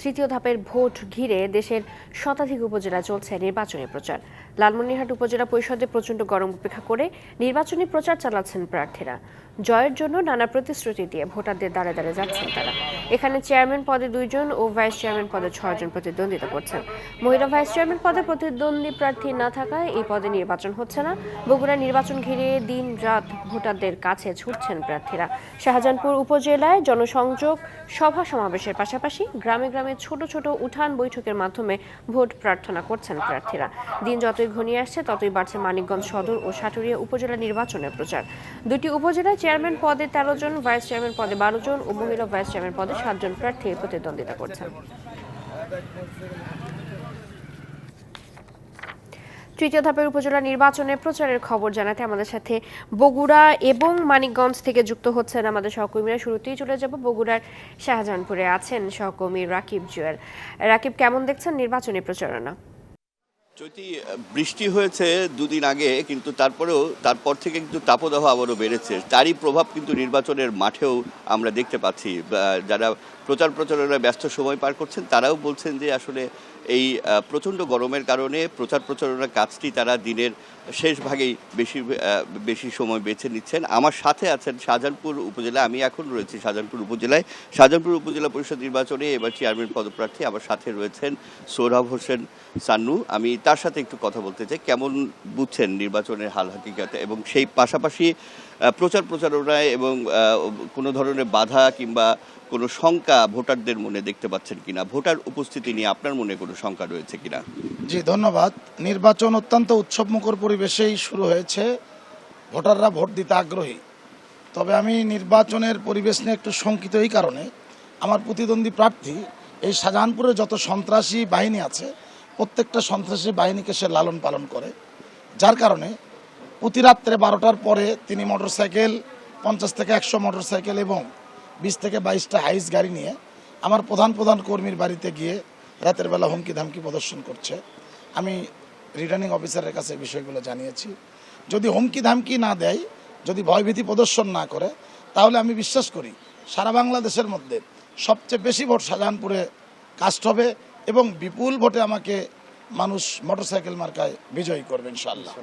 তৃতীয় ধাপের ভোট ঘিরে দেশের শতাধিক উপজেলা চলছে নির্বাচনী প্রচার। লালমনিরহাট উপজেলা পরিষদে প্রচণ্ড গরম উপেক্ষা করে নির্বাচনী প্রচার চালাচ্ছেন প্রার্থীরা। জয়ের জন্য নানা প্রতিশ্রুতি দিয়ে ভোটারদের দাঁড়ে দাঁড়ে যাচ্ছেন তারা। এখানে চেয়ারম্যান পদে দুইজন ও ভাইস চেয়ারম্যান পদে ছয়জন প্রতিদ্বন্দ্বিতা করছেন। মহিলা ভাইস চেয়ারম্যান পদে প্রতিদ্বন্দ্বী প্রার্থী না থাকায় এই পদে নির্বাচন হচ্ছে না। বগুড়া নির্বাচন ঘিরে দিন রাত ভোটারদের কাছে ছুটছেন প্রার্থীরা। শাহজাহানপুর উপজেলায় জনসংযোগ সভা সমাবেশের পাশাপাশি গ্রামে গ্রামে ছোট ছোট উঠান বৈঠকের মাধ্যমে ভোট প্রার্থনা করছেন প্রার্থীরা। দিন যতই ঘনিয়ে আসছে, ততই বাড়ছে মানিকগঞ্জ সদর ও সাটুরিয়া উপজেলা নির্বাচনের প্রচার। দুটি উপজেলায় চেয়ারম্যান পদে তেরো জন, ভাইস চেয়ারম্যান পদে বারো জন ও মহিলা ভাইস চেয়ারম্যান পদে সাতজন প্রার্থী প্রতিদ্বন্দ্বিতা করছেন। তৃতীয় ধাপের উপজেলা নির্বাচনে প্রচারের খবর জানাতে আমাদের সাথে বগুড়া এবং মানিকগঞ্জ থেকে যুক্ত হচ্ছেন আমাদের সহকর্মীরা। শুরুতেই চলে যাব বগুড়ার শাহজাহানপুরে আছেন সহকর্মী রাকিব জুয়েল। রাকিব, কেমন দেখছেন নির্বাচনী প্রচারণা? চৈতি বৃষ্টি হয়েছে দুদিন আগে, কিন্তু তারপরেও, তারপর থেকে কিন্তু তাপদাহ আবারও বেড়েছে। তারই প্রভাব কিন্তু নির্বাচনের মাঠেও আমরা দেখতে পাচ্ছি। যারা প্রচার প্রচারণায় ব্যস্ত সময় পার করছেন, তারাও বলছেন যে আসলে এই প্রচণ্ড গরমের কারণে প্রচার প্রচারণার কাজটি তারা দিনের শেষ ভাগেই বেশি বেশি সময় বেছে নিচ্ছেন। আমার সাথে আছেন শাহজাহানপুর উপজেলা আমি এখন রয়েছি শাহজাহানপুর উপজেলায়। শাহজাহানপুর উপজেলা পরিষদ নির্বাচনে এবার চেয়ারম্যান পদপ্রার্থী আমার সাথে রয়েছেন সোহরাব হোসেন সান্নু। আমি তার সাথে একটু কথা বলতে চাই, কেমন বুঝছেন নির্বাচনের হাল হাকিকাতে? এবং সেই পাশাপাশি প্রচার প্রচারণায় এবং কোনো ধরনের বাধা কিংবা কোনো শঙ্কা ভোটারদের মনে দেখতে পাচ্ছেন কিনা? ভোটার উপস্থিতি নিয়ে আপনার মনে কোনো শঙ্কা রয়েছে কিনা? জি, ধন্যবাদ। নির্বাচন অত্যন্ত উৎসবমুখর পরিবেশেই শুরু হয়েছে। ভোটাররা ভোট দিতে আগ্রহী। তবে আমি নির্বাচনের পরিবেশ নিয়ে একটু শঙ্কিত এই কারণে আমার প্রতিদ্বন্দ্বী প্রার্থী এই শাহজাহানপুরে যত সন্ত্রাসী বাহিনী আছে, প্রত্যেকটা সন্ত্রাসী বাহিনীকে সে লালন পালন করে। যার কারণে প্রতি রাত্রে বারোটার পরে তিনি মোটরসাইকেল, পঞ্চাশ থেকে একশো মোটরসাইকেল এবং বিশ থেকে বাইশটা হাইস গাড়ি নিয়ে আমার প্রধান প্রধান কর্মীর বাড়িতে গিয়ে রাতের বেলা হুমকি ধামকি প্রদর্শন করছে। আমি রিটার্নিং অফিসারের কাছে বিষয়গুলো জানিয়েছি। যদি হুমকি ধামকি না দেয়, যদি ভয়ভীতি প্রদর্শন না করে, তাহলে আমি বিশ্বাস করি সারা বাংলাদেশের মধ্যে সবচেয়ে বেশি ভোট শাহজাহানপুরে কাস্ট হবে এবং বিপুল ভোটে আমাকে মানুষ মোটরসাইকেল মার্কায় বিজয়ী করবে ইনশাল্লাহ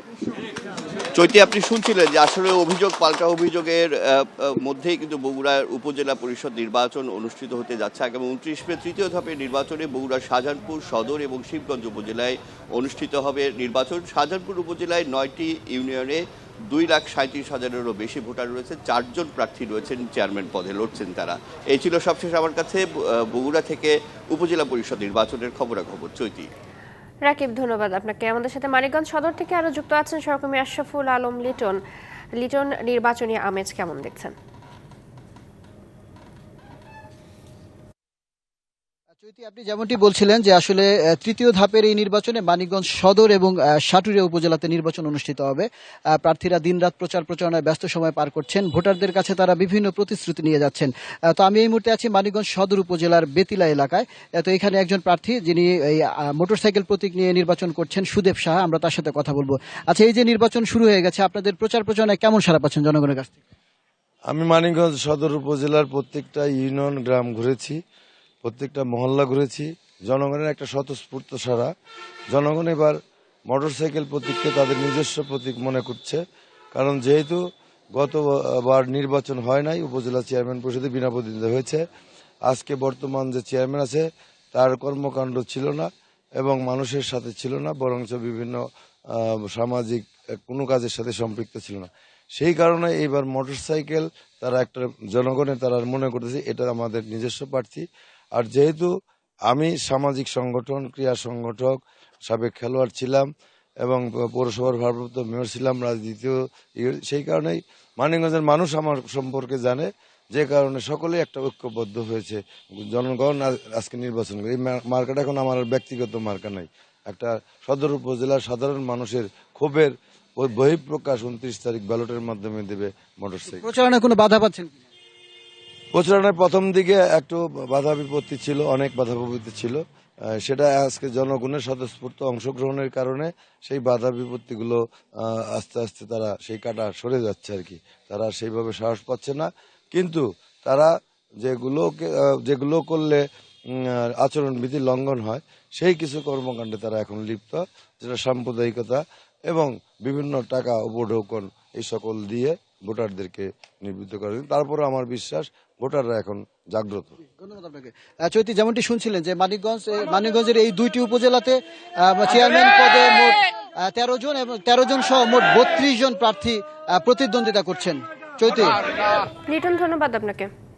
চৈতি, আপনি শুনছিলেন যে আসলে অভিযোগ, পাল্টা অভিযোগের মধ্যেই কিন্তু বগুড়ার উপজেলা পরিষদ নির্বাচন অনুষ্ঠিত হতে যাচ্ছে। আগামী উনত্রিশ মে তৃতীয় ধাপের নির্বাচনে বগুড়ার শাহজাহানপুর, সদর এবং শিবগঞ্জ উপজেলায় অনুষ্ঠিত হবে নির্বাচন। শাহজাহানপুর উপজেলায় নয়টি ইউনিয়নে দুই লাখ সাঁত্রিশ হাজারেরও বেশি ভোটার রয়েছে। চারজন প্রার্থী রয়েছেন, চেয়ারম্যান পদে লড়ছেন তারা। এই ছিল সবশেষ আমার কাছে বগুড়া থেকে উপজেলা পরিষদ নির্বাচনের খবরাখবর। চৈতি। রাকিব, ধন্যবাদ আপনাকে। আমাদের সাথে মানিকগঞ্জ সদর থেকে আরও যুক্ত আছেন সহকর্মী আশরাফুল আলম লিটন। লিটন, নির্বাচনী আমেজ কেমন দেখছেন? আপনি যেমনটি বলছিলেন যে আসলে তৃতীয় ধাপের এই নির্বাচনে মানিকগঞ্জ সদর এবং সাটুরিয়া উপজেলাতে নির্বাচন অনুষ্ঠিত হবে। প্রার্থীরা দিনরাত প্রচার প্রচারণায় ব্যস্ত সময় পার করছেন। ভোটারদের কাছে তারা বিভিন্ন প্রতিশ্রুতি নিয়ে যাচ্ছেন। তো আমি এই মুহূর্তে আছি মানিকগঞ্জ সদর উপজেলার বেতিলা এলাকায়। তো এখানে একজন প্রার্থী যিনি এই মোটরসাইকেল প্রতীক নিয়ে নির্বাচন করছেন সুদেব সাহা। আমরা তার সাথে কথা বলব। আচ্ছা এই যে নির্বাচন শুরু হয়ে গেছে, আপনাদের প্রচার প্রচারণায় কেমন সারা পাচ্ছেন জনগণের কাছ থেকে? আমি মানিকগঞ্জ সদর উপজেলার প্রত্যেকটা ইউনিয়ন গ্রাম ঘুরেছি। প্রত্যেকটা মহল্লা ঘুরেছি। জনগণের একটা স্বতঃস্ফূর্ত সারা জনগণ এবার মোটরসাইকেল প্রতীককে তাদের নিজস্ব প্রতীক মনে করছে। কারণ যেহেতু গতবার নির্বাচন হয় নাই, উপজেলা চেয়ারম্যান পরিষদে বিনা প্রতিনিধিত্ব হয়েছে। আজকে বর্তমান যে চেয়ারম্যান আছে, তার কর্মকাণ্ড ছিল না এবং মানুষের সাথে ছিল না, বরঞ্চ বিভিন্ন সামাজিক কোনো কাজের সাথে সম্পৃক্ত ছিল না। সেই কারণে এইবার মোটরসাইকেল তারা একটা জনগণের তারা মনে করতেছে, এটা আমাদের নিজস্ব প্রার্থী। আর যেহেতু আমি সামাজিক সংগঠন, ক্রীড়া সংগঠক, সাবেক খেলোয়াড় ছিলাম এবং পৌরসভার ভারপ্রাপ্ত মেয়র ছিলাম, রাজনীতিও ইয়ে- সেই কারণেই মানিকগঞ্জের মানুষ আমার সম্পর্কে জানে। যে কারণে সকলেই একটা ঐক্যবদ্ধ হয়েছে। জনগণ আজ- আজকে নির্বাচন করে। এই মার্কাটা এখন আমার ব্যক্তিগত মার্কা নাই। একটা সদর উপজেলার সাধারণ মানুষের ক্ষোভের বহিঃপ্রকাশ উনত্রিশ তারিখ ব্যালটের মাধ্যমে দেবে মোটরসাইকেল। প্রচারণায় কোনো বাধা পাচ্ছেন? প্রচারণার প্রথম দিকে একটু বাধা বিপত্তি ছিল, অনেক বাধা বিপত্তি ছিল। সেটা আজকে জনগণের স্বতঃস্ফূর্ত অংশগ্রহণের কারণে সেই বাধা বিপত্তিগুলো আস্তে আস্তে তারা সেই কাটা সরে যাচ্ছে আর কি। তারা সেইভাবে সাহস পাচ্ছে না। কিন্তু তারা যেগুলোকে যেগুলো করলে আচরণবিধি লঙ্ঘন হয়, সেই কিছু কর্মকাণ্ডে তারা এখন লিপ্ত, যেটা সাম্প্রদায়িকতা এবং বিভিন্ন টাকা উপঢৌকন এই সকল দিয়ে ভোটারদেরকে নিবৃত্ত করে তারপরে আমার বিশ্বাস ভোটাররা এখন জাগ্রত। ধন্যবাদ আপনাকে। চৈতি যেমনটি শুনছিলেন যে মানিকগঞ্জ মানিকগঞ্জের এই দুইটি উপজেলাতে চেয়ারম্যান পদে মোট তেরো জন এবং তেরো জন সহ মোট বত্রিশ জন প্রার্থী প্রতিদ্বন্দ্বিতা করছেন। চৈতি। লিটন ধন্যবাদ আপনাকে।